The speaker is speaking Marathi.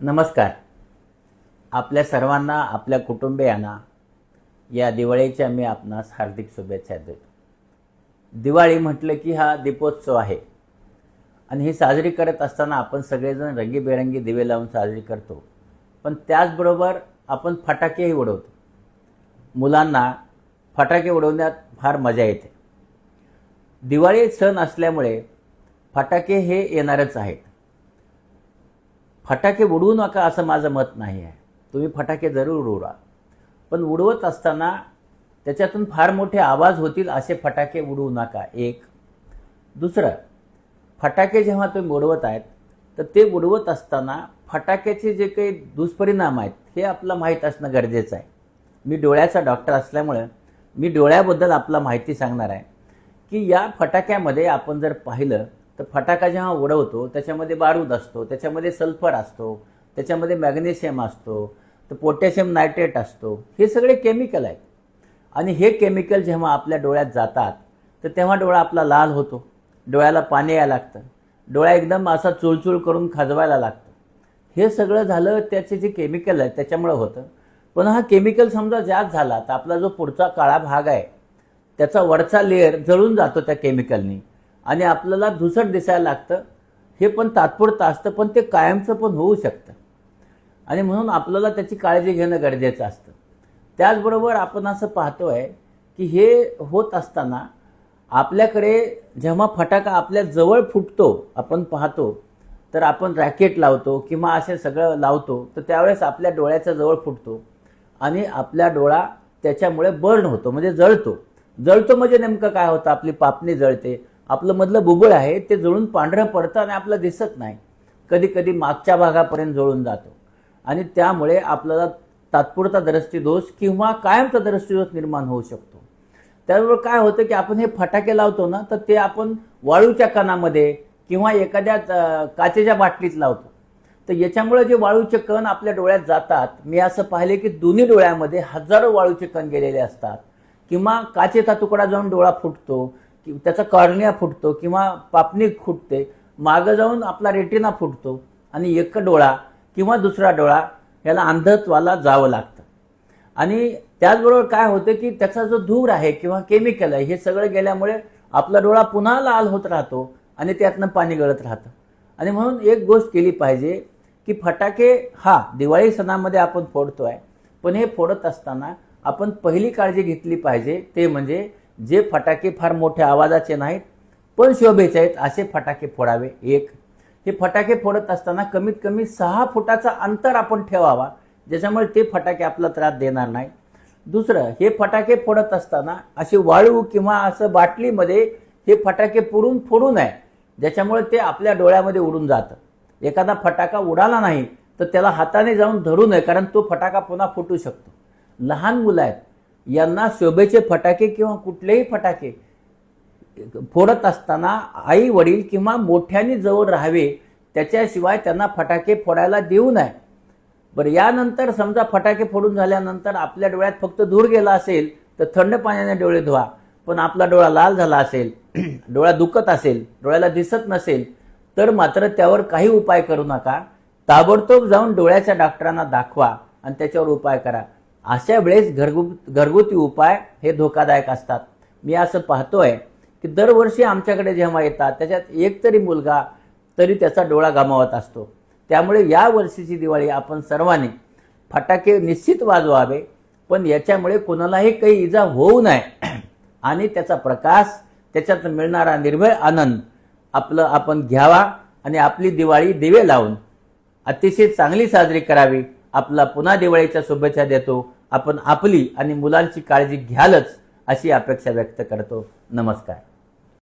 नमस्कार. आपल्या सर्वांना आपल्या कुटुंबियांना या दिवाळीच्या मी आपणास हार्दिक शुभेच्छा देतो. दिवाळी म्हटलं की हा दीपोत्सव आहे. आणि ही साजरी करत असताना आपण सगळेजण रंगीबेरंगी दिवे लावून साजरी करतो. पण त्याचबरोबर आपण फटाकेही उडवतो. मुलांना फटाके उडवण्यात फार मजा येते. दिवाळी सण असल्यामुळे फटाके हे येणारच आहेत. फटाके उडवू नका असं माझं मत नाही आहे. तुम्ही फटाके जरूर उडवा पण उडवत असताना त्याच्यातून फार मोठे आवाज होतील असे फटाके उडवू नका. एक. दुसरं फटाके जेव्हा तुम्ही उडवत आहेत तर ते उडवत असताना फटाक्याचे जे काही दुष्परिणाम आहेत हे आपलं माहीत असणं गरजेचं आहे. मी डोळ्याचा डॉक्टर असल्यामुळं मी डोळ्याबद्दल आपला माहिती सांगणार आहे की या फटाक्यामध्ये आपण जर पाहिलं तर फटाका जेव्हा उडवतो त्याच्यामध्ये बारूद असतो त्याच्यामध्ये सल्फर असतो त्याच्यामध्ये मॅग्नेशियम असतो तर पोटॅशियम नायट्रेट असतो. हे सगळे केमिकल आहेत. आणि हे केमिकल जेव्हा आपल्या डोळ्यात जातात तर तेव्हा डोळा आपला लाल होतो. डोळ्याला पाणी यायला लागतं. डोळा एकदम असा चुळचुळ करून खाजवायला लागतं. हे सगळं झालं त्याचे जे केमिकल आहे त्याच्यामुळं होतं. पण हा केमिकल समजा जास्त झाला तर आपला जो पुढचा काळा भाग आहे त्याचा वरचा लेअर जळून जातो त्या केमिकलनी. आणि आपल्याला धुसट दिसायला लागतं. हे पण तात्पुरतं असतं पण ते कायमचं पण होऊ शकतं. आणि म्हणून आपल्याला त्याची काळजी घेणं गरजेचं असतं. त्याचबरोबर आपण असं पाहतो आहे की हे होत असताना आपल्याकडे जेव्हा फटाका आपल्या जवळ फुटतो आपण पाहतो तर आपण रॅकेट लावतो किंवा असे सगळं लावतो तर त्यावेळेस आपल्या डोळ्याच्या जवळ फुटतो आणि आपल्या डोळा त्याच्यामुळे बर्न होतो म्हणजे जळतो. जळतो म्हणजे नेमकं काय होतं? आपली पापणी जळते. आपलं मधलं बुबुळ आहे ते जळून पांढरं पडतं आणि आपलं दिसत नाही. कधी कधी मागच्या भागापर्यंत जळून जातो. आणि त्यामुळे आपल्याला तात्पुरता दृष्टीदोष किंवा कायमचा दृष्टीदोष निर्माण होऊ शकतो. त्याबरोबर काय होतं की आपण हे फटाके लावतो ना तर ते आपण वाळूच्या कणामध्ये किंवा एखाद्या काचेच्या बाटलीत लावतो. तर याच्यामुळे जे वाळूचे कण आपल्या डोळ्यात जातात मी असं पाहिले की दोन्ही डोळ्यामध्ये हजारो वाळूचे कण गेलेले असतात. किंवा काचेचा तुकडा जाऊन डोळा फुटतो की त्याचा कॉर्निया फुटतो किंवा पापणी फुटते मागं जाऊन आपला रेटिना फुटतो आणि एक डोळा किंवा दुसरा डोळा याला अंधत्वाला जावं लागतं. आणि त्याचबरोबर काय होतं की त्याचा जो धूर आहे किंवा केमिकल आहे हे सगळं गेल्यामुळे आपला डोळा पुन्हा लाल होत राहतो आणि त्यातनं पाणी गळत राहतं. आणि म्हणून एक गोष्ट केली पाहिजे की फटाके हा दिवाळी सणामध्ये आपण फोडतो आहे पण हे फोडत असताना आपण पहिली काळजी घेतली पाहिजे ते म्हणजे जे फटाके फार मोठ्या आवाजाचे नाहीत पण शोभेचे आहेत असे फटाके फोडावे. एक हे फटाके फोडत असताना कमीत कमी सहा फुटाचा अंतर आपण ठेवावा ज्याच्यामुळे ते फटाके आपला त्रास देणार नाही. दुसरं हे फटाके फोडत असताना असे वाळू किंवा असं बाटलीमध्ये हे फटाके पुरून फोडू नये ज्याच्यामुळे ते आपल्या डोळ्यामध्ये उडून जातं. एखादा फटाका उडाला नाही तर त्याला हाताने जाऊन धरू नये कारण तो फटाका पुन्हा फुटू शकतो. लहान मुलं आहेत यांना शोभेचे फटाके किंवा कुठलेही फटाके फोडत असताना आई वडील किंवा मोठ्याने जवळ राहावे त्याच्याशिवाय त्यांना फटाके फोडायला देऊ नये. बरं यानंतर समजा फटाके फोडून झाल्यानंतर आपल्या डोळ्यात फक्त धूर गेला असेल तर थंड पाण्याने डोळे धुवा. पण आपला डोळा लाल झाला असेल डोळा दुखत असेल डोळ्याला दिसत नसेल तर मात्र त्यावर काही उपाय करू नका. ताबडतोब जाऊन डोळ्याच्या डॉक्टरांना दाखवा आणि त्याच्यावर उपाय करा. अशा वेळेस घरगु घरगुती उपाय हे धोकादायक असतात. मी असं पाहतोय की दरवर्षी आमच्याकडे जेव्हा येतात त्याच्यात एक तरी मुलगा तरी त्याचा डोळा गमावत असतो. त्यामुळे या वर्षीची दिवाळी आपण सर्वांनी फटाके निश्चित वाजवावे पण याच्यामुळे कोणालाही काही इजा होऊ नये. आणि त्याचा प्रकाश त्याच्यात मिळणारा निर्भय आनंद आपलं आपण घ्यावा आणि आपली दिवाळी दिवे लावून अतिशय चांगली साजरी करावी. आपला पुन्हा दिवाळीच्या शुभेच्छा देतो. आपण आपली आणि मुलांची काळजी घ्यालच अशी अपेक्षा व्यक्त करतो. नमस्कार.